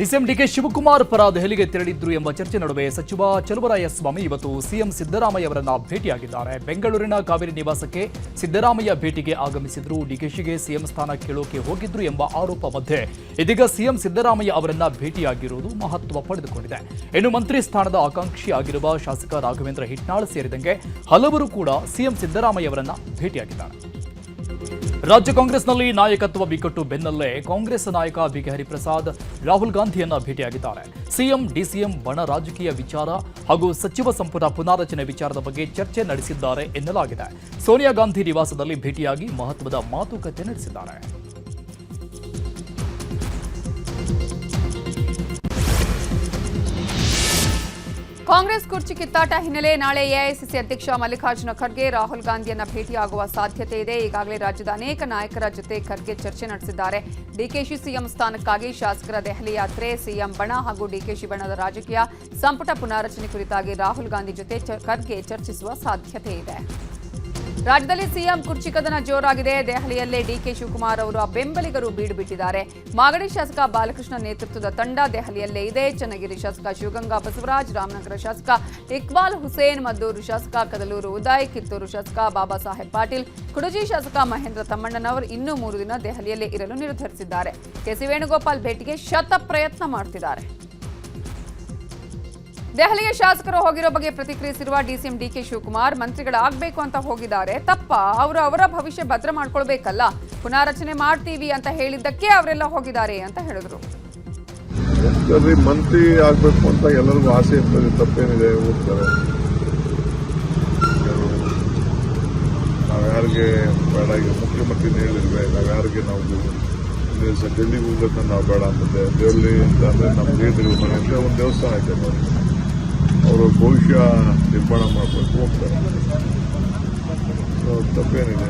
DCM DK Shivakumar ಪರ ದೆಹಲಿಗೆ ತೆರಳಿದ್ರು ಎಂಬ ಚರ್ಚೆ ನಡುವೆ ಸಚಿವ ಚಲುವರಾಯಸ್ವಾಮಿ ಇವತ್ತು ಸಿಎಂ ಸಿದ್ದರಾಮಯ್ಯ ಅವರನ್ನ ಭೇಟಿಯಾಗಿದ್ದಾರೆ. ಬೆಂಗಳೂರಿನ ಕಾವೇರಿ ನಿವಾಸಕ್ಕೆ ಸಿದ್ದರಾಮಯ್ಯ ಭೇಟಿಗೆ ಆಗಮಿಸಿದ್ರು. ಡಿಕೆಶಿಗೆ ಸಿಎಂ ಸ್ಥಾನ ಕೇಳೋಕೆ ಹೋಗಿದ್ರು ಎಂಬ ಆರೋಪ ಮಧ್ಯೆ ಇದೀಗ ಸಿಎಂ ಸಿದ್ದರಾಮಯ್ಯ ಅವರನ್ನ ಭೇಟಿಯಾಗಿರುವುದು ಮಹತ್ವ ಪಡೆದುಕೊಂಡಿದೆ. ಇನ್ನು ಮಂತ್ರಿ ಸ್ಥಾನದ ಆಕಾಂಕ್ಷಿ ಆಗಿರುವ ಶಾಸಕ ರಾಘವೇಂದ್ರ ಹಿಟ್ನಾಳ್ ಸೇರಿದಂತೆ ಹಲವರು ಕೂಡ ಸಿಎಂ ಸಿದ್ದರಾಮಯ್ಯ ಅವರನ್ನ ಭೇಟಿಯಾಗಿದ್ದಾರೆ. ರಾಜ್ಯ ಕಾಂಗ್ರೆಸ್ನಲ್ಲಿ ನಾಯಕತ್ವ ಬಿಕ್ಕಟ್ಟು ಬೆನ್ನಲ್ಲೇ ಕಾಂಗ್ರೆಸ್ ನಾಯಕ ಬಿಕೆ ಹರಿಪ್ರಸಾದ್ ರಾಹುಲ್ ಗಾಂಧಿಯನ್ನ ಭೇಟಿಯಾಗಿದ್ದಾರೆ. ಸಿಎಂ, ಡಿಸಿಎಂ ಬಣ ರಾಜಕೀಯ ವಿಚಾರ ಹಾಗೂ ಸಚಿವ ಸಂಪುಟ ಪುನಾರಚನೆ ವಿಚಾರದ ಬಗ್ಗೆ ಚರ್ಚೆ ನಡೆಸಿದ್ದಾರೆ ಎನ್ನಲಾಗಿದೆ. ಸೋನಿಯಾ ಗಾಂಧಿ ನಿವಾಸದಲ್ಲಿ ಭೇಟಿಯಾಗಿ ಮಹತ್ವದ ಮಾತುಕತೆ ನಡೆಸಿದ್ದಾರೆ. ಕಾಂಗ್ರೆಸ್ ಕುರ್ಚಿ ಕಿತ್ತಾಟ ಹಿನ್ನೆಲೆ ನಾಳೆ ಎಐಸಿಸಿ ಅಧ್ಯಕ್ಷ ಮಲ್ಲಿಕಾರ್ಜುನ ಖರ್ಗೆ, ರಾಹುಲ್ ಗಾಂಧಿಯನ್ನ ಭೇಟಿಯಾಗುವ ಸಾಧ್ಯತೆ ಇದೆ. ಈಗಾಗಲೇ ರಾಜ್ಯದ ಅನೇಕ ನಾಯಕರ ಜೊತೆ ಖರ್ಗೆ ಚರ್ಚೆ ನಡೆಸಿದ್ದಾರೆ. ಡಿಕೆಶಿ ಸಿಎಂ ಸ್ಥಾನಕ್ಕಾಗಿ ಶಾಸಕರ ದೆಹಲಿ ಯಾತ್ರೆ, ಸಿಎಂ ಬಣ ಹಾಗೂ ಡಿಕೆಶಿ ಬಣದ ರಾಜಕೀಯ ಸಂಪುಟ ಪುನಾರಚನೆ ಕುರಿತಾಗಿ ರಾಹುಲ್ ಗಾಂಧಿ ಜೊತೆ ಖರ್ಗೆ ಚರ್ಚಿಸುವ ಸಾಧ್ಯತೆ ಇದೆ. ರಾಜ್ಯದಲ್ಲಿ ಸಿಎಂ ಕುರ್ಚಿ ಕದನ ಜೋರಾಗಿದೆ. ದೆಹಲಿಯಲ್ಲೇ ಡಿಕೆ ಶಿವಕುಮಾರ್ ಅವರ ಬೆಂಬಲಿಗರು ಬೀಡು ಬಿಟ್ಟಿದ್ದಾರೆ. ಮಾಗಡಿ ಶಾಸಕ ಬಾಲಕೃಷ್ಣ ನೇತೃತ್ವದ ತಂಡ ದೆಹಲಿಯಲ್ಲೇ ಇದೆ. ಚನ್ನಗಿರಿ ಶಾಸಕ ಶಿವಗಂಗಾ ಬಸವರಾಜ್, ರಾಮನಗರ ಶಾಸಕ ಇಕ್ಬಾಲ್ ಹುಸೇನ್, ಮದ್ದೂರು ಶಾಸಕ ಕದಲೂರು ಉದಯ್, ಕಿತ್ತೂರು ಶಾಸಕ ಬಾಬಾ ಸಾಹೇಬ್ ಪಾಟೀಲ್, ಕುಡಜಿ ಶಾಸಕ ಮಹೇಂದ್ರ ತಮ್ಮಣ್ಣನವರು ಇನ್ನೂ ಮೂರು ದಿನ ದೆಹಲಿಯಲ್ಲೇ ಇರಲು ನಿರ್ಧರಿಸಿದ್ದಾರೆ. ಕೆಸಿ ವೇಣುಗೋಪಾಲ್ ಭೇಟಿಗೆ ಶತ ಪ್ರಯತ್ನ ಮಾಡ್ತಿದ್ದಾರೆ. ದೆಹಲಿಗೆ ಶಾಸಕರು ಹೋಗಿರೋ ಬಗ್ಗೆ ಪ್ರತಿಕ್ರಿಯಿಸಿರುವ ಡಿಸಿಎಂ ಡಿಕೆ ಶಿವಕುಮಾರ್ ಮಂತ್ರಿಗಳಾಗಬೇಕು ಅಂತ ಹೋಗಿದ್ದಾರೆ. ತಪ್ಪ, ಅವರು ಅವರ ಭವಿಷ್ಯ ಭದ್ರ ಮಾಡ್ಕೊಳ್ಬೇಕಲ್ಲ. ಪುನಾರಚನೆ ಮಾಡ್ತೀವಿ ಅಂತ ಹೇಳಿದ್ದಕ್ಕೆ ಅವರೆಲ್ಲ ಹೋಗಿದ್ದಾರೆ ಅಂತ ಹೇಳಿದ್ರು. ಮಂತ್ರಿ ಆಗ್ಬೇಕು ಅಂತ ಎಲ್ಲರಿಗೂ ಆಸೆ ಇರ್ತದೆ, ತಪ್ಪೇನಿದೆ ಹೋಗ್ತಾರೆ ನಾವು ಯಾರಿಗೆ ಬೇಡ, ಈಗ ಮುಖ್ಯಮಂತ್ರಿ ಹೇಳಿದ್ವಿ ನಾವು ಯಾರಿಗೆ ನಾವು ಇಲ್ಲಿ ಸ- ಡೆಲ್ಲಿಗೆ ಹೋಗ್ಬೇಕಂತ ನಾವು ಬೇಡ ಅಂತ ಅಂದ್ರೆ ನಮ್ಮ ಲೀಡರ್ ಮನೆ ಅಂತ ಒಂದು ದೇವಸ್ಥಾನ ಐತೆ ನೋಡಿ. ಅವರು ಭವಿಷ್ಯ ನಿರ್ಮಾಣ ಮಾಡಬೇಕು ಹೋಗ್ತಾರೆ So, ತಪ್ಪೇನಿದೆ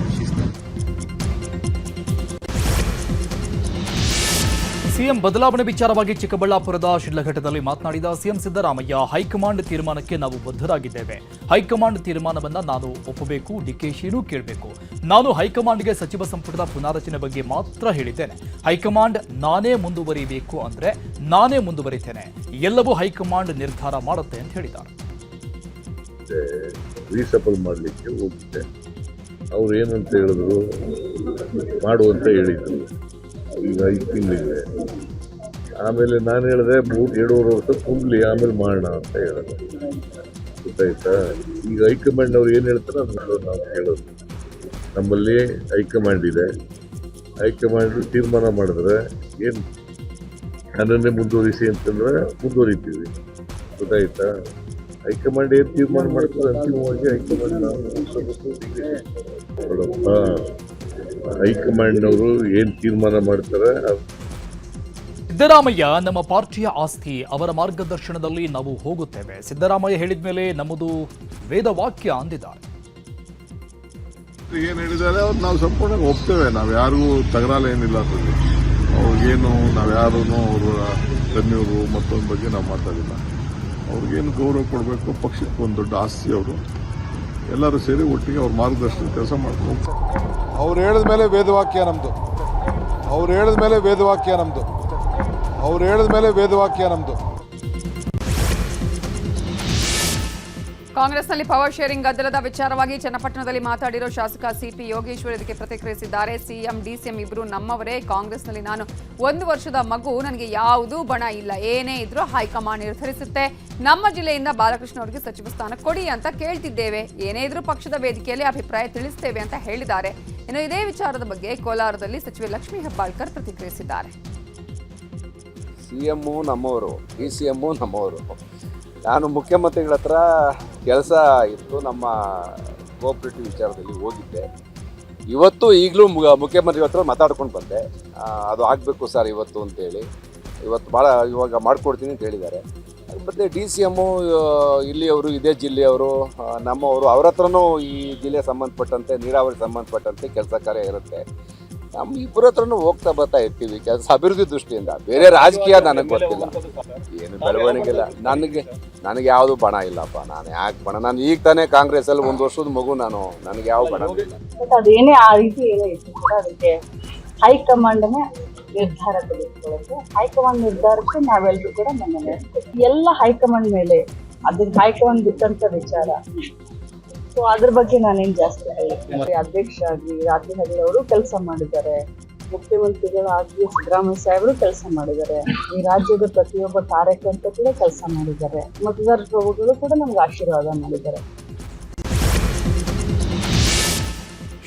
ಸಿಎಂ ಬದಲಾವಣೆ ವಿಚಾರವಾಗಿ ಚಿಕ್ಕಬಳ್ಳಾಪುರದ ಶಿಡ್ಲಘಟ್ಟದಲ್ಲಿ ಮಾತನಾಡಿದ ಸಿಎಂ ಸಿದ್ದರಾಮಯ್ಯ, ಹೈಕಮಾಂಡ್ ತೀರ್ಮಾನಕ್ಕೆ ನಾವು ಬದ್ಧರಾಗಿದ್ದೇವೆ. ಹೈಕಮಾಂಡ್ ತೀರ್ಮಾನವನ್ನ ನಾನು ಒಪ್ಪಬೇಕು ಡಿಕೆಶಿನೂ ಕೇಳಬೇಕು. ನಾನು ಹೈಕಮಾಂಡ್ಗೆ ಸಚಿವ ಸಂಪುಟದ ಪುನಾರಚನೆ ಬಗ್ಗೆ ಮಾತ್ರ ಹೇಳಿದ್ದೇನೆ. ಹೈಕಮಾಂಡ್ ನಾನೇ ಮುಂದುವರಿಬೇಕು ಅಂದ್ರೆ ನಾನೇ ಮುಂದುವರಿತೇನೆ. ಎಲ್ಲವೂ ಹೈಕಮಾಂಡ್ ನಿರ್ಧಾರ ಮಾಡುತ್ತೆ ಅಂತ ಹೇಳಿದ್ದಾರೆ. ಮಾಡಲಿಕ್ಕೆ ಹೋಗಿದ್ದೆ ಅವ್ರು ಏನಂತ ಹೇಳಿದ್ರು ಮಾಡುವಂತ ಹೇಳಿದ್ರು. ಈಗ ಐದು ತಿಂಗಳಿದೆ ಆಮೇಲೆ ನಾನು ಹೇಳಿದೆ ಮೂರು ಎರಡೂವರೆ ವರ್ಷ ತುಂಬಲಿ ಆಮೇಲೆ ಮಾಡೋಣ ಅಂತ ಹೇಳಿದೆ ಗೊತ್ತಾಯ್ತಾ? ಈಗ ಹೈಕಮಾಂಡ್ ಅವ್ರು ಏನು ಹೇಳ್ತಾರೆ ಅದನ್ನ ನಾವು ಹೇಳೋದು. ನಮ್ಮಲ್ಲಿ ಹೈಕಮಾಂಡ್ ಇದೆ. ಹೈಕಮಾಂಡ್ ತೀರ್ಮಾನ ಮಾಡಿದ್ರೆ ಏನು ನನ್ನನ್ನೇ ಮುಂದುವರಿಸಿ ಅಂತಂದ್ರೆ ಮುಂದುವರಿತೀವಿ. ಗೊತ್ತಾಯ್ತಾ? ಹೈಕಮಾಂಡ್ ಏನು ತೀರ್ಮಾನ ಮಾಡ್ತಾರೆ ಅಂತಿಮವಾಗಿ ಹೈಕಮಾಂಡ್ ನಾವು ಹೈಕಮಾಂಡ್ನವರು ಏನು ತೀರ್ಮಾನ ಮಾಡ್ತಾರೆ? ಸಿದ್ದರಾಮಯ್ಯ ನಮ್ಮ ಪಾರ್ಟಿಯ ಆಸ್ತಿ ಅವರ ಮಾರ್ಗದರ್ಶನದಲ್ಲಿ ನಾವು ಹೋಗುತ್ತೇವೆ. ಸಿದ್ದರಾಮಯ್ಯ ಹೇಳಿದ ಮೇಲೆ ನಮ್ಮದು ವೇದವಾಕ್ಯ ಅಂದಿದ್ದಾರೆ. ಏನ್ ಹೇಳಿದ್ದಾರೆ? ಅವ್ರು ನಾವು ಸಂಪೂರ್ಣ ಒಪ್ತೇವೆ. ನಾವು ಯಾರಿಗೂ ತಗರಾಲ ಏನಿಲ್ಲ ಅದರಲ್ಲಿ. ಅವ್ರಿಗೇನು ನಾವು ಯಾರೂ ಅವರ ಕನ್ಯವರು ಮತ್ತೊಂದು ಬಗ್ಗೆ ನಾವು ಮಾತಾಡಿಲ್ಲ. ಅವ್ರಿಗೇನು ಗೌರವ ಕೊಡಬೇಕು? ಪಕ್ಷಕ್ಕೆ ಒಂದು ದೊಡ್ಡ ಆಸ್ತಿ ಅವರು. ಎಲ್ಲರೂ ಸೇರಿ ಒಟ್ಟಿಗೆ ಅವ್ರ ಮಾರ್ಗದರ್ಶನ ಕೆಲಸ ಮಾಡ್ಕೊಂಡು. ಅವ್ರು ಹೇಳಿದ ಮೇಲೆ ವೇದವಾಕ್ಯ ನಮ್ಮದು ಅವ್ರು ಹೇಳಿದ ಮೇಲೆ ವೇದವಾಕ್ಯ ನಮ್ಮದು ಅವ್ರು ಹೇಳಿದ ಮೇಲೆ ವೇದವಾಕ್ಯ ನಮ್ಮದು ಕಾಂಗ್ರೆಸ್ನಲ್ಲಿ ಪವರ್ ಶೇರಿಂಗ್ ಗದ್ದಲದ ವಿಚಾರವಾಗಿ ಚನ್ನಪಟ್ಟಣದಲ್ಲಿ ಮಾತಾಡಿರೋ ಶಾಸಕ ಸಿಪಿ ಯೋಗೇಶ್ವರ್ ಇದಕ್ಕೆ ಪ್ರತಿಕ್ರಿಯಿಸಿದ್ದಾರೆ. ಸಿಎಂ, ಡಿಸಿಎಂ ಇಬ್ಬರು ನಮ್ಮವರೇ. ಕಾಂಗ್ರೆಸ್ನಲ್ಲಿ ನಾನು ಒಂದು ವರ್ಷದ ಮಗು. ನನಗೆ ಯಾವುದೂ ಬಣ ಇಲ್ಲ. ಏನೇ ಇದ್ರೂ ಹೈಕಮಾಂಡ್ ನಿರ್ಧರಿಸುತ್ತೆ. ನಮ್ಮ ಜಿಲ್ಲೆಯಿಂದ ಬಾಲಕೃಷ್ಣ ಅವರಿಗೆ ಸಚಿವ ಸ್ಥಾನ ಕೊಡಿ ಅಂತ ಕೇಳ್ತಿದ್ದೇವೆ. ಏನೇ ಇದ್ರೂ ಪಕ್ಷದ ವೇದಿಕೆಯಲ್ಲಿ ಅಭಿಪ್ರಾಯ ತಿಳಿಸ್ತೇವೆ ಅಂತ ಹೇಳಿದ್ದಾರೆ. ಇನ್ನು ಇದೇ ವಿಚಾರದ ಬಗ್ಗೆ ಕೋಲಾರದಲ್ಲಿ ಸಚಿವೆ ಲಕ್ಷ್ಮೀ ಹೆಬ್ಬಾಳ್ಕರ್ ಪ್ರತಿಕ್ರಿಯಿಸಿದ್ದಾರೆ. ಸಿಎಂ ನಮ್ಮವರು ಡಿ ಸಿ ನಮ್ಮವರು. ನಾನು ಮುಖ್ಯಮಂತ್ರಿಗಳ ಹತ್ರ ಕೆಲಸ ಇತ್ತು ನಮ್ಮ ಕೋಆಪ್ರೇಟಿವ್ ವಿಚಾರದಲ್ಲಿ ಹೋಗಿದ್ದೆ. ಇವತ್ತು ಈಗಲೂ ಮುಖ್ಯಮಂತ್ರಿ ಹತ್ರ ಮಾತಾಡ್ಕೊಂಡು ಬಂದೆ. ಅದು ಆಗಬೇಕು ಸರ್ ಇವತ್ತು ಅಂತೇಳಿ. ಇವತ್ತು ಭಾಳ ಇವಾಗ ಮಾಡಿಕೊಡ್ತೀನಿ ಅಂತ ಹೇಳಿದ್ದಾರೆ. ಮತ್ತು ಡಿ ಸಿ ಎಮ್ಮು ಇಲ್ಲಿಯವರು, ಇದೇ ಜಿಲ್ಲೆಯವರು ನಮ್ಮವರು, ಅವ್ರ ಹತ್ರನೂ ಈ ಜಿಲ್ಲೆಗೆ ಸಂಬಂಧಪಟ್ಟಂತೆ, ನೀರಾವರಿ ಸಂಬಂಧಪಟ್ಟಂತೆ ಕೆಲಸ ಕಾರ್ಯ ಇರುತ್ತೆ. ನಮ್ಮ ಇಬ್ಬರ ಹತ್ರನು ಹೋಗ್ತಾ ಬರ್ತಾ ಇರ್ತೀವಿ. ಕೆಲಸ ಅಭಿವೃದ್ಧಿ ದೃಷ್ಟಿಯಿಂದ. ಬೇರೆ ರಾಜಕೀಯ ನನಗೆ ಗೊತ್ತಿಲ್ಲ. ಏನು ಬೆಳವಣಿಗೆ ಇಲ್ಲ ನನಗೆ ನನಗೆ ಯಾವುದು ಬಣ ಇಲ್ಲಪ್ಪ. ನಾನು ಯಾಕೆ ಬಣ? ನಾನು ಈಗ ತಾನೇ ಕಾಂಗ್ರೆಸ್ಸಲ್ಲಿ ಒಂದು ವರ್ಷದ ಮಗು ನಾನು. ನನಗೆ ಯಾವ ಬಣ ಅದೇನೇ ಆ ರೀತಿ ಅದಕ್ಕೆ ಹೈಕಮಾಂಡನೇ ನಿರ್ಧಾರ ತೆಗೆದುಕೊಳ್ಳುತ್ತೆ. ಹೈಕಮಾಂಡ್ ನಿರ್ಧಾರಕ್ಕೆ ನಾವೆಲ್ಲರೂ ಕೂಡ ಮನೆ ಎಲ್ಲ ಹೈಕಮಾಂಡ್ ಮೇಲೆ ಅದಕ್ಕೆ ಹೈಕಮಾಂಡ್ ಬಿಟ್ಟಂತ ವಿಚಾರ. ಸೊ ಅದ್ರ ಬಗ್ಗೆ ನಾನೇನ್ ಜಾಸ್ತಿ ಹೇಳಿ ಅಧ್ಯಕ್ಷ ಆಗಿ ರಾಜ್ಯದಲ್ಲಿ ಅವರು ಕೆಲಸ ಮಾಡಿದ್ದಾರೆ. ಮುಖ್ಯಮಂತ್ರಿಗಳಾಗಿ ಸಿದ್ದರಾಮಯ್ಯ ಸಾಹೇಬರು ಕೆಲಸ ಮಾಡಿದ್ದಾರೆ. ಈ ರಾಜ್ಯದ ಪ್ರತಿಯೊಬ್ಬ ಕಾರ್ಯಕರ್ತ ಕೂಡ ಕೆಲಸ ಮಾಡಿದ್ದಾರೆ. ಮತದಾರ ಪ್ರಭುಗಳು ಕೂಡ ನಮ್ಗೆ ಆಶೀರ್ವಾದ ಮಾಡಿದ್ದಾರೆ.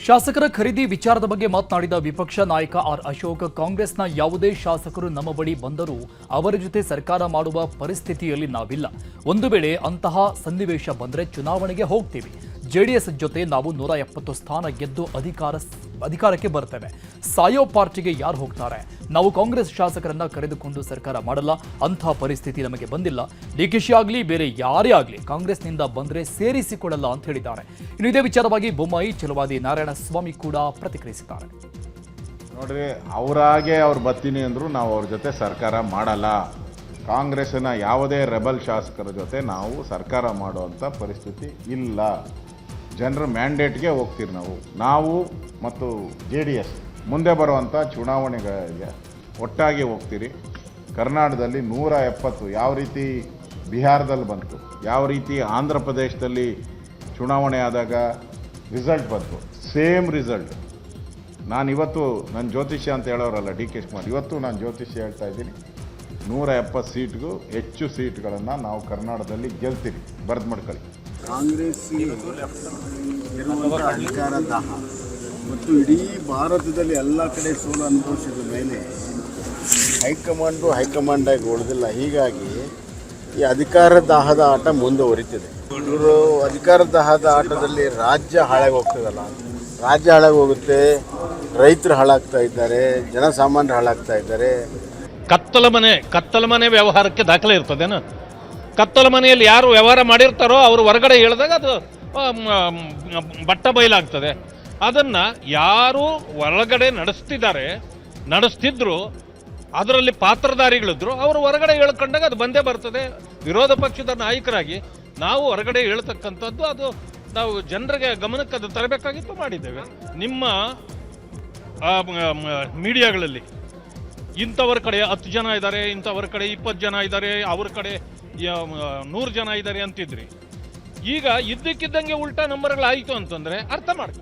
ಶಾಸಕರ ಖರೀದಿ ವಿಚಾರದ ಬಗ್ಗೆ ಮಾತನಾಡಿದ ವಿಪಕ್ಷ ನಾಯಕ ಆರ್ ಅಶೋಕ್ ಕಾಂಗ್ರೆಸ್ನ ಯಾವುದೇ ಶಾಸಕರು ನಮ್ಮ ಬಳಿ ಬಂದರೂ ಅವರ ಜೊತೆ ಸರ್ಕಾರ ಮಾಡುವ ಪರಿಸ್ಥಿತಿಯಲ್ಲಿ ನಾವಿಲ್ಲ. ಒಂದು ವೇಳೆ ಅಂತಹ ಸನ್ನಿವೇಶ ಬಂದರೆ ಚುನಾವಣೆಗೆ ಹೋಗ್ತೀವಿ. ಜೆಡಿಎಸ್ ಜೊತೆ ನಾವು ನೂರ ಎಪ್ಪತ್ತು ಸ್ಥಾನ ಗೆದ್ದು ಅಧಿಕಾರ ಅಧಿಕಾರಕ್ಕೆ ಬರ್ತೇವೆ ಸಾಯೋ ಪಾರ್ಟಿಗೆ ಯಾರು ಹೋಗ್ತಾರೆ? ನಾವು ಕಾಂಗ್ರೆಸ್ ಶಾಸಕರನ್ನ ಕರೆದುಕೊಂಡು ಸರ್ಕಾರ ಮಾಡಲ್ಲ. ಅಂಥ ಪರಿಸ್ಥಿತಿ ನಮಗೆ ಬಂದಿಲ್ಲ. ಡಿಕೆಶಿ ಆಗಲಿ, ಬೇರೆ ಯಾರೇ ಆಗಲಿ ಕಾಂಗ್ರೆಸ್ನಿಂದ ಬಂದರೆ ಸೇರಿಸಿಕೊಳ್ಳಲ್ಲ ಅಂತ ಹೇಳಿದ್ದಾರೆ. ಇನ್ನು ಇದೇ ವಿಚಾರವಾಗಿ ಬೊಮ್ಮಾಯಿ ಚಲುವಾದಿ ನಾರಾಯಣ ಸ್ವಾಮಿ ಕೂಡ ಪ್ರತಿಕ್ರಿಯಿಸಿದ್ದಾರೆ. ನೋಡ್ರಿ, ಅವರಾಗೆ ಅವ್ರು ಬರ್ತೀನಿ ಅಂದರು ನಾವು ಅವ್ರ ಜೊತೆ ಸರ್ಕಾರ ಮಾಡಲ್ಲ. ಕಾಂಗ್ರೆಸ್ಸಿನ ಯಾವುದೇ ರೆಬಲ್ ಶಾಸಕರ ಜೊತೆ ನಾವು ಸರ್ಕಾರ ಮಾಡುವಂಥ ಪರಿಸ್ಥಿತಿ ಇಲ್ಲ. ಜನರ ಮ್ಯಾಂಡೇಟ್ಗೆ ಹೋಗ್ತೀರಿ ನಾವು. ನಾವು ಮತ್ತು ಜೆ ಡಿ ಎಸ್ ಮುಂದೆ ಬರುವಂಥ ಚುನಾವಣೆಗಳಿಗೆ ಒಟ್ಟಾಗಿ ಹೋಗ್ತೀರಿ. ಕರ್ನಾಟಕದಲ್ಲಿ ನೂರ ಎಪ್ಪತ್ತು ಯಾವ ರೀತಿ ಬಿಹಾರದಲ್ಲಿ ಬಂತು, ಯಾವ ರೀತಿ ಆಂಧ್ರ ಪ್ರದೇಶದಲ್ಲಿ ಚುನಾವಣೆ ಆದಾಗ ರಿಸಲ್ಟ್ ಬಂತು. ಸೇಮ್ ರಿಸಲ್ಟ್ ನಾನು ಇವತ್ತು ನನ್ನ ಜ್ಯೋತಿಷ್ಯ ಅಂತ ಹೇಳೋರಲ್ಲ ಡಿ ಕೆ ಶಿವಕುಮಾರ್, ಇವತ್ತು ನಾನು ಜ್ಯೋತಿಷ್ಯ ಹೇಳ್ತಾ ಇದ್ದೀನಿ. ನೂರ ಎಪ್ಪತ್ತು ಸೀಟ್ಗೂ ಹೆಚ್ಚು ಸೀಟ್ಗಳನ್ನು ನಾವು ಕರ್ನಾಟಕದಲ್ಲಿ ಗೆಲ್ತೀವಿ ಬರೆದು ಮಾಡ್ಕೊಳ್ಳಿ. ಕಾಂಗ್ರೆಸ್ ಅಧಿಕಾರ ದಾಹ ಮತ್ತು ಇಡೀ ಭಾರತದಲ್ಲಿ ಎಲ್ಲ ಕಡೆ ಸೋಲು ಅನುಭವಿಸಿದ ಮೇಲೆ ಹೈಕಮಾಂಡು ಹೈಕಮಾಂಡಾಗಿ ಉಳಿದಿಲ್ಲ. ಹೀಗಾಗಿ ಈ ಅಧಿಕಾರ ದಾಹದ ಆಟ ಮುಂದುವರಿತಿದೆ. ಇವರು ಅಧಿಕಾರ ದಾಹದ ಆಟದಲ್ಲಿ ರಾಜ್ಯ ಹಾಳಾಗಿ ಹೋಗ್ತದಲ್ಲ. ರಾಜ್ಯ ಹಾಳಾಗಿ ಹೋಗುತ್ತೆ, ರೈತರು ಹಾಳಾಗ್ತಾ ಇದ್ದಾರೆ, ಜನಸಾಮಾನ್ಯರು ಹಾಳಾಗ್ತಾ ಇದ್ದಾರೆ. ಕತ್ತಲ ಮನೆ ಕತ್ತಲ ಮನೆ ವ್ಯವಹಾರಕ್ಕೆ ದಾಖಲೆ ಇರ್ತದೇನು? ಕತ್ತಲ ಮನೆಯಲ್ಲಿ ಯಾರು ವ್ಯವಹಾರ ಮಾಡಿರ್ತಾರೋ ಅವರು ಹೊರಗಡೆ ಹೇಳಿದಾಗ ಅದು ಬಟ್ಟ ಬಯಲಾಗ್ತದೆ. ಅದನ್ನು ಯಾರು ಒಳಗಡೆ ನಡೆಸ್ತಿದ್ದಾರೆ, ನಡೆಸ್ತಿದ್ರು, ಅದರಲ್ಲಿ ಪಾತ್ರಧಾರಿಗಳಿದ್ರು, ಅವರು ಹೊರಗಡೆ ಹೇಳ್ಕೊಂಡಾಗ ಅದು ಬಂದೇ ಬರ್ತದೆ. ವಿರೋಧ ಪಕ್ಷದ ನಾಯಕರಾಗಿ ನಾವು ಹೊರಗಡೆ ಹೇಳ್ತಕ್ಕಂಥದ್ದು ಅದು ನಾವು ಜನರಿಗೆ ಗಮನಕ್ಕೆ ಅದು ತರಬೇಕಾಗಿತ್ತು ಮಾಡಿದ್ದೇವೆ. ನಿಮ್ಮ ಮೀಡಿಯಾಗಳಲ್ಲಿ ಇಂಥವ್ರ ಕಡೆ ಹತ್ತು ಜನ ಇದ್ದಾರೆ, ಇಂಥವ್ರ ಕಡೆ ಇಪ್ಪತ್ತು ಜನ ಇದ್ದಾರೆ, ಅವ್ರ ಕಡೆ ನೂರು ಜನ ಇದ್ದಾರೆ ಅಂತಿದ್ರಿ. ಈಗ ಇದ್ದಕ್ಕಿದ್ದಂಗೆ ಉಲ್ಟಾ ನಂಬರ್ಗಳು ಆಯಿತು ಅಂತಂದ್ರೆ ಅರ್ಥ ಮಾಡ್ಕೊ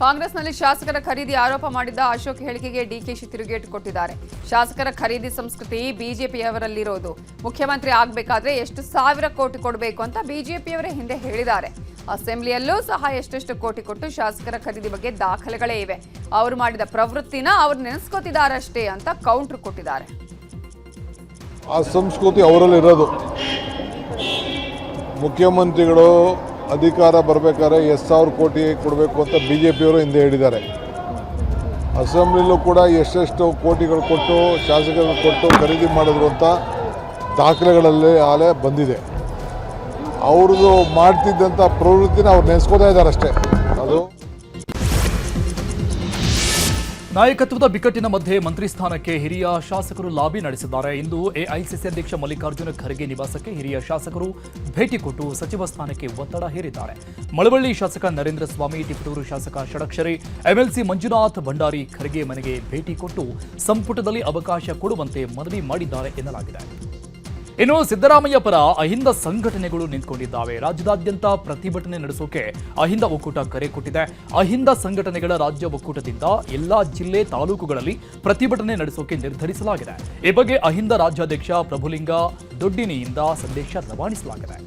ಕಾಂಗ್ರೆಸ್ನಲ್ಲಿ ಶಾಸಕರ ಖರೀದಿ ಆರೋಪ ಮಾಡಿದ್ದ ಅಶೋಕ್ ಹೇಳಿಕೆಗೆ ಡಿಕೆಶಿ ತಿರುಗೇಟು ಕೊಟ್ಟಿದ್ದಾರೆ. ಶಾಸಕರ ಖರೀದಿ ಸಂಸ್ಕೃತಿ ಬಿಜೆಪಿಯವರಲ್ಲಿರೋದು. ಮುಖ್ಯಮಂತ್ರಿ ಆಗಬೇಕಾದ್ರೆ ಎಷ್ಟು ಸಾವಿರ ಕೋಟಿ ಕೊಡಬೇಕು ಅಂತ ಬಿಜೆಪಿಯವರೇ ಹಿಂದೆ ಹೇಳಿದ್ದಾರೆ. ಅಸೆಂಬ್ಲಿಯಲ್ಲೂ ಸಹ ಎಷ್ಟೆಷ್ಟು ಕೋಟಿ ಕೊಟ್ಟು ಶಾಸಕರ ಖರೀದಿ ಬಗ್ಗೆ ದಾಖಲೆಗಳೇ ಇವೆ. ಅವರು ಮಾಡಿದ ಪ್ರವೃತ್ತಿನ ಅವ್ರು ನೆನೆಸ್ಕೋತಿದ್ದಾರಷ್ಟೇ ಅಂತ ಕೌಂಟರ್ ಕೊಟ್ಟಿದ್ದಾರೆ. ಆ ಸಂಸ್ಕೃತಿ ಅವರಲ್ಲಿ ಇರೋದು ಮುಖ್ಯಮಂತ್ರಿಗಳು ಅಧಿಕಾರ ಬರಬೇಕಾದ್ರೆ ಎಷ್ಟು ಸಾವಿರ ಕೋಟಿ ಕೊಡಬೇಕು ಅಂತ ಬಿ ಜೆ ಪಿಯವರು ಹಿಂದೆ ಹೇಳಿದ್ದಾರೆ. ಅಸೆಂಬ್ಲಿಲೂ ಕೂಡ ಎಷ್ಟೆಷ್ಟು ಕೋಟಿಗಳು ಕೊಟ್ಟು, ಶಾಸಕರು ಕೊಟ್ಟು ಖರೀದಿ ಮಾಡಿದ್ರು ಅಂತ ದಾಖಲೆಗಳಲ್ಲಿ ಆಲೆ ಬಂದಿದೆ. ಅವ್ರದ್ದು ಮಾಡ್ತಿದ್ದಂಥ ಪ್ರವೃತ್ತಿನ ಅವ್ರು ನೆನೆಸ್ಕೋತಾ ಇದ್ದಾರೆ ಅಷ್ಟೇ. ಅದು ನಾಯಕತ್ವದ ಬಿಕ್ಕಟ್ಟಿನ ಮಧ್ಯೆ ಮಂತ್ರಿ ಸ್ಥಾನಕ್ಕೆ ಹಿರಿಯ ಶಾಸಕರು ಲಾಬಿ ನಡೆಸಿದ್ದಾರೆ. ಇಂದು ಎಐಸಿಸಿ ಅಧ್ಯಕ್ಷ ಮಲ್ಲಿಕಾರ್ಜುನ ಖರ್ಗೆ ನಿವಾಸಕ್ಕೆ ಹಿರಿಯ ಶಾಸಕರು ಭೇಟಿ ಕೊಟ್ಟು ಸಚಿವ ಸ್ಥಾನಕ್ಕೆ ಒತ್ತಡ ಹೇರಿದ್ದಾರೆ. ಮಳವಳ್ಳಿ ಶಾಸಕ ನರೇಂದ್ರ ಸ್ವಾಮಿ, ತಿಪಟೂರು ಶಾಸಕ ಷಡಕ್ಷರಿ, ಎಂಎಲ್ಸಿ ಮಂಜುನಾಥ್ ಭಂಡಾರಿ ಖರ್ಗೆ ಮನೆಗೆ ಭೇಟಿ ಕೊಟ್ಟು ಸಂಪುಟದಲ್ಲಿ ಅವಕಾಶ ಕೊಡುವಂತೆ ಮನವಿ ಮಾಡಿದ್ದಾರೆ ಎನ್ನಲಾಗಿದೆ. ಇನ್ನು ಸಿದ್ದರಾಮಯ್ಯ ಪರ ಅಹಿಂದ ಸಂಘಟನೆಗಳು ನಿಂತ್ಕೊಂಡಿದ್ದಾವೆ. ರಾಜ್ಯದಾದ್ಯಂತ ಪ್ರತಿಭಟನೆ ನಡೆಸೋಕೆ ಅಹಿಂದ ಒಕ್ಕೂಟ ಕರೆ ಕೊಟ್ಟಿದೆ. ಅಹಿಂದ ಸಂಘಟನೆಗಳ ರಾಜ್ಯ ಒಕ್ಕೂಟದಿಂದ ಎಲ್ಲಾ ಜಿಲ್ಲೆ ತಾಲೂಕುಗಳಲ್ಲಿ ಪ್ರತಿಭಟನೆ ನಡೆಸೋಕೆ ನಿರ್ಧರಿಸಲಾಗಿದೆ. ಈ ಬಗ್ಗೆ ಅಹಿಂದ ರಾಜ್ಯಾಧ್ಯಕ್ಷ ಪ್ರಭುಲಿಂಗ ದೊಡ್ಡಿನಿಯಿಂದ ಸಂದೇಶ ರವಾನಿಸಲಾಗಿದೆ.